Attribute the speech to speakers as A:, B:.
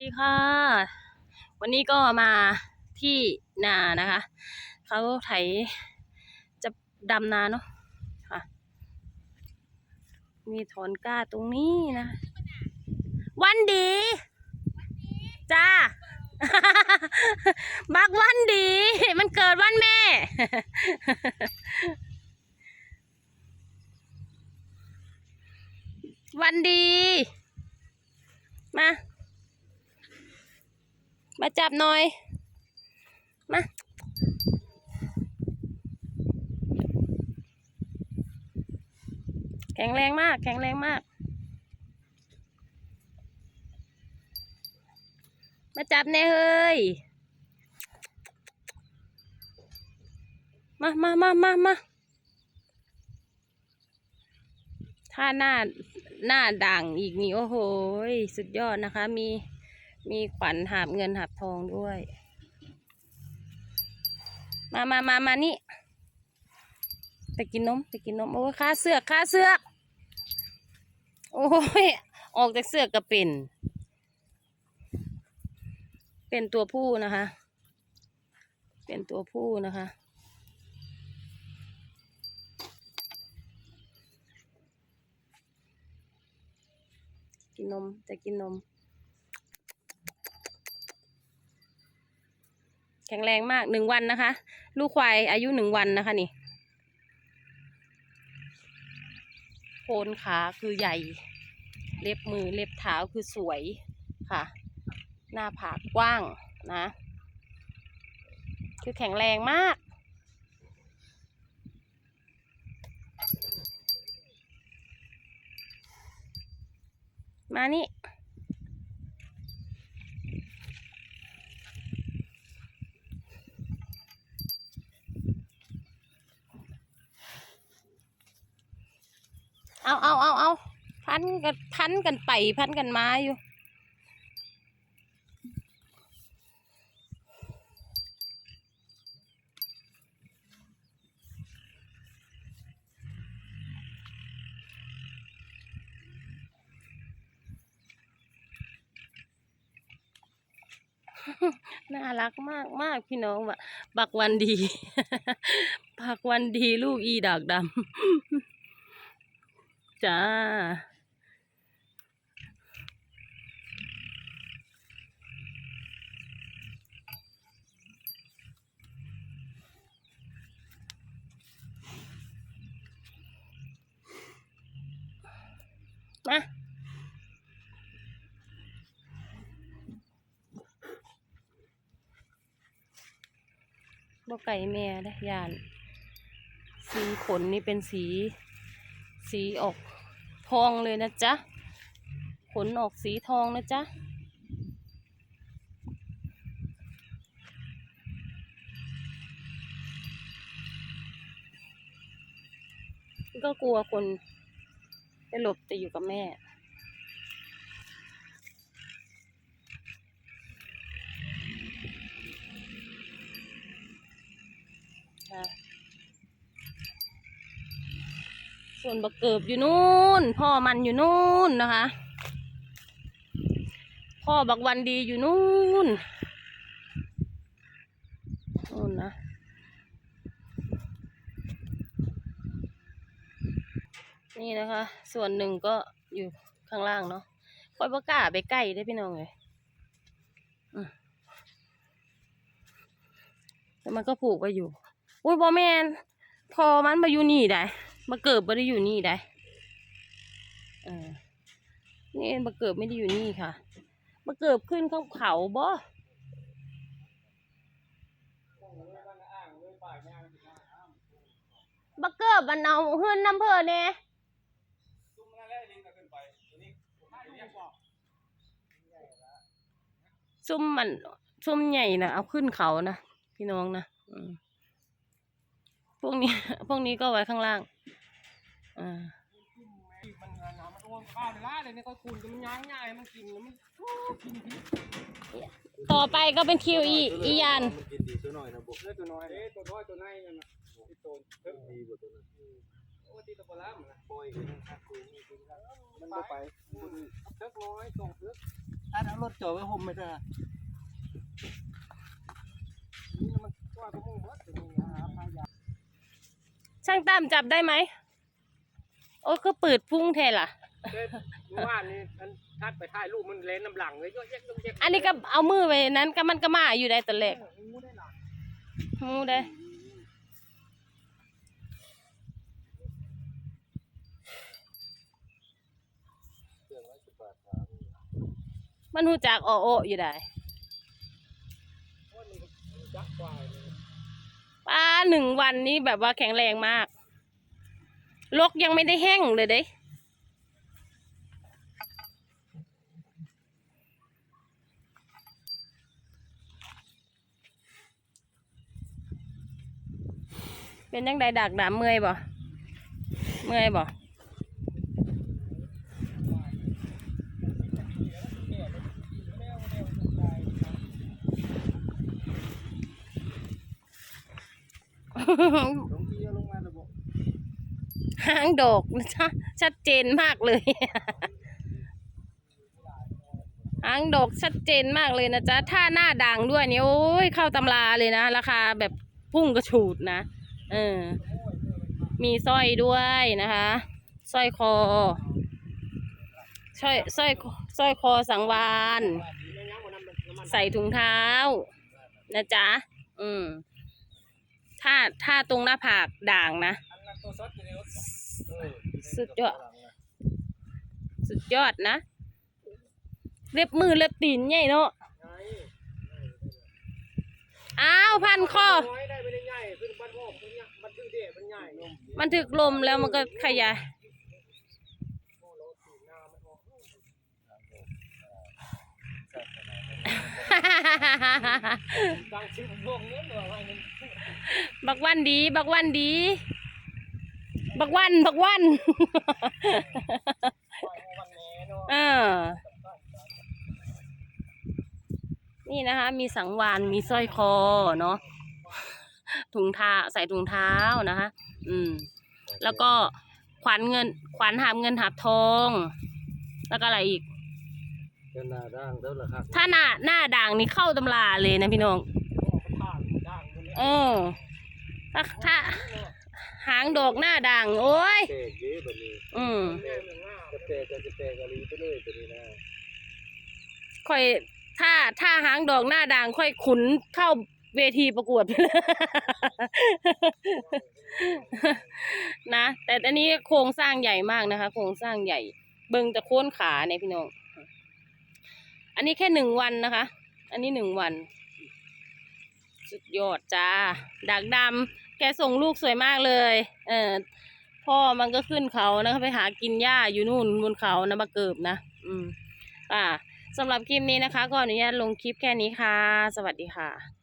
A: สวัสดีค่ะ วันนี้ก็มาที่นานะคะ เขาไถจะดำนาเนาะค่ะ มีถอนกล้าตรงนี้นะ วันดี จ้า บักวันดี มันเกิดวันแม่ วันดี มา มาจับหน่อย มา แข็งแรงมาก แข็งแรงมาก มาจับแน่เฮ้ย มามามามามาถ้าหน้าหน้าด่างอีกนี่ โอ้โห สุดยอดนะคะมี มีขวัญหาบเงินหาบทองด้วย มามามามานี่ไปกินนมไปกินนมโอ้ค่าเสือกค่าเสือก โอ้ย ออกจากเสือกก็เป็น เป็นตัวผู้นะคะ เป็นตัวผู้นะคะกินนมจะกินนม แข็งแรงมากหนึ่งวันนะคะ ลูกควายอายุหนึ่งวันนะคะนี่โคนขาคือใหญ่ เล็บมือเล็บเท้าคือสวยค่ะ หน้าผากกว้างนะ คือแข็งแรงมากมานี่ เอาเอาเอาเอาพันกันพันกันไปพันกันมาอยู่ น่ารักมากมากพี่น้องบะบักวันดี บักวันดีลูกอีดากดำ จ้า มาบ่ไก่แม่ได้ยาน สีขนนี่เป็นสี สีออก ทองเลยนะจ๊ะ ขนออกสีทองนะจ๊ะ ก็กลัวคนจะหลบจะอยู่กับแม่ ส่วนบักเกิบอยู่นู่น พ่อมันอยู่นู่นนะคะ พ่อบักวันดีอยู่นู่นนู่นนะนี่นะคะ ส่วนหนึ่งก็อยู่ข้างล่างเนาะคอยประกาไปใกล้ได้พี่น้องเลยอืมแต่มันก็ผูกไปอยู่ อุ้ยบอแมนพอมันมาอยู่นี่ได้ มาเกิดไม่ได้อยู่นี่ได้เออนี่มาเกิดไม่ได้อยู่นี่ค่ะมาเกิดขึ้นเขาเขาบ่บักเกิดมันเอาเฮือนน้ำเพอเนี่ยซุ่มมันซุ่มใหญ่นะเอาขึ้นเขานะพี่น้องนะพวกนี้ พวกนี้ก็ไว้ข้างล่าง อ่า
B: มันหนามันอ้วนข้าวในร้านเลยเนี่ยก็คุณจะมันย่างง่ายมันกินแล้วมันกินที
A: ต่อไปก็เป็นคิวอีอียาน
C: มันกินดีตัวหน่อยนะบุก
B: เลือตัวน้อยเอ้ตัวน้อยตัวในนั่นน่ะที่โตเพิ่ม
C: ดีกว่าตัวนั้น
B: โอ้ที่ตะปลามนะ
C: ปล่อยกันนะครับคือนี่คือครับ
B: มันไปเพิกน้อยส่งเพิก
C: อันเอารถจอดไว้ห่มไม่ได้
B: นี่มันว่าก็มุ่งวัดถึงนี่หาพายา
A: ช่างตามจับได้ไหม โอ้ก็เปิดพุ่งแทนล่ะ
B: เด็ดเมื่อวานนี้มันทัดไปถ่ายรูปมันเลนน้ำหลังเลยเยอะแยะเยอะแยะ
A: อันนี้ก็เอามือไปนั้นก็มันก็มาอยู่ได้ตอนแรก
B: งูได้หลัง
A: มูได้มันหูจากอ้อโออยู่ได้
B: เพราะมันมันจักควายเลย
A: ป้าหนึ่งวันนี้แบบว่าแข็งแรงมาก ลกยังไม่ได้แห้งเลยเด้เป็นยังไงดักดามเมื่อยบ่เมื่อยบ่
C: ลงที่เอาลงมาระบบ
A: หางดอกนะจ๊ะชัดเจนมากเลย หางดอกชัดเจนมากเลยนะจ๊ะ ถ้าหน้าด่างด้วยนี่โอ้ยเข้าตำราเลยนะ ราคาแบบพุ่งกระฉูดนะ เออ มีสร้อยด้วยนะคะสร้อยคอสร้อยสร้อยสร้อยคอสังวาน
B: ไม่ยั้งวันนั้นมันน้ำมัน
A: ใส่ถุงเท้า นะจ๊ะ อืม ถ้าถ้าตรงหน้าผากด่างนะ สุดยอด สุดยอดนะ เล็บมือเล็บตีนใหญ่เนาะ
B: ไง
A: อ้าวพันข้อ
B: น้อยได้ไม่ได้ใหญ่ขึ้นบ้านพ่อมันเนี่ยมันถือเด็มันใหญ่
A: มันถึกลมแล้วมันก็ขยาย
B: โอ้โหตีหน้ามันออกตั้งชื่อพวกนี้เหรอวะนี่
A: บักวันดี บักวันดี บักวันบักวัน
B: ปล่อยให้วันแหน่เนาะ
A: เออนี่นะคะ มีสังวานมีสร้อยคอเนาะถุงเท้าใส่ถุงเท้านะคะ อืม แล้วก็ขวัญเงิน ขวัญหาบเงินหาบทอง แล้วก็อะไรอีก
C: เป็นหน้าด่างเท่าไหร่ครับ
A: ถ้าหน้าหน้าด่างนี่เข้าตำราเลยนะพี่น้อง
B: ผ่านด่างคนนี้
A: เออถ้าถ้า หางดอกหน้าด่างโอ้ย
C: เตะเยอะแบบนี้
A: อืม
B: แม่เหมือนว่า
C: จะเตะก็จะเตะกะลีไปเลยตัวนี้นะ
A: ค่อยถ้าถ้าหางดอกหน้าด่างค่อยขุนเข้าเวทีประกวดไปเลยนะ แต่อันนี้โครงสร้างใหญ่มากนะคะ โครงสร้างใหญ่ เบิ่งแต่โค้นขาเนี่ยพี่น้อง อันนี้แค่หนึ่งวันนะคะ อันนี้หนึ่งวัน สุดยอดจ้าดักดำ แกส่งลูกสวยมากเลย เออพ่อมันก็ขึ้นเขานะคะไปหากินหญ้าอยู่นู่นบนเขานะมาเกิบนะ อืมอ่าสำหรับคลิปนี้นะคะ ก็อนุญาตลงคลิปแค่นี้ค่ะ สวัสดีค่ะ